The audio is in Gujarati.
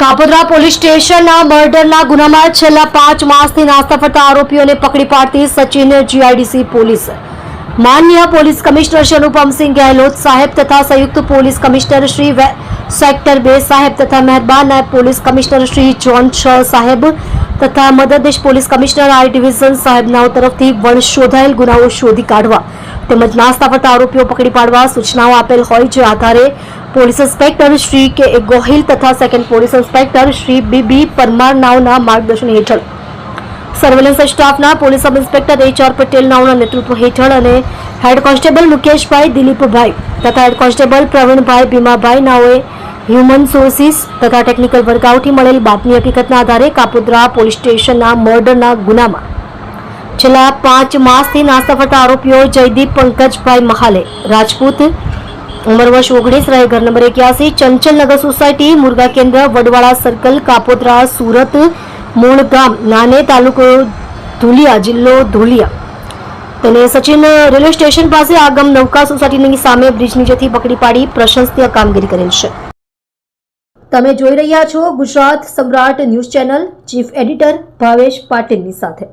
કાપોદ્રા પોલીસ સ્ટેશનના મર્ડરના ગુનામાં છેલ્લા પાંચ માસથી નાસ્તા ફરતા આરોપીઓને પકડી પાડતી સચિન જીઆઈડીસી પોલીસ. માન્ય પોલીસ કમિશનર શ્રી અનુપમસિંહ ગેહલોત સાહેબ તથા સંયુક્ત પોલીસ કમિશનર શ્રી સેક્ટર બે સાહેબ તથા મહેરબાન નાયબ પોલીસ કમિશનર શ્રી જોન છ સાહેબ તથા મદદનીશ પોલીસ કમિશનર આઈ ડિવિઝન સાહેબનાઓ તરફથી વણ શોધાયેલ ગુનાઓ શોધી કાઢવા તેમજ નાસ્તા ફરતા આરોપીઓ પકડી પાડવા સૂચનાઓ આપેલ હોય જે આધારે police inspector Shri K Gohil તથા second police inspector Shri B Parmar નાવના માર્ગદર્શન હેઠળ. સર્વેલન્સ સ્ટાફના police sub inspector H R Patel નાવના નેતૃત્વ હેઠળ અને હેડ કોન્સ્ટેબલ મુકેશભાઈ દિલીપભાઈ તથા હેડ કોન્સ્ટેબલ પ્રવીણભાઈ ભીમાભાઈ નાઓએ હ્યુમન સોર્સિસ તથા ટેકનિકલ વર્કઆઉટથી મળેલ બાતમી હકીકતના આધારે કાપોદ્રા પોલીસ સ્ટેશનના મર્ડરના ગુનામાં. છેલ્લા પાંચ માસથી નાસ્તા આરોપીઓ જયદીપ પંકજભાઈ મહાલે, રાજપૂત ઉંમર વર્ષ ઓગણીસ રહે, ઘર નંબર એક્યાસી ચંચલનગર સોસાયટી, મુરગા કેન્દ્ર, વડવાળા સર્કલ કાપોદ્રા, સુરત, મૂળ ગામ, નાને તાલુકો ધુલિયા, જિલ્લો ધુલિયા. તેને સચિન રેલવે સ્ટેશન પાસે આગમ નૌકા સોસાયટીની સામે બ્રિજ નીચેથી પકડી પાડી પ્રશંસનીય કામગીરી કરેલ છે. તમે જોઈ રહ્યા છો Gujarat Samrat news channel chief editor Bhavesh પાટીલની સાથે.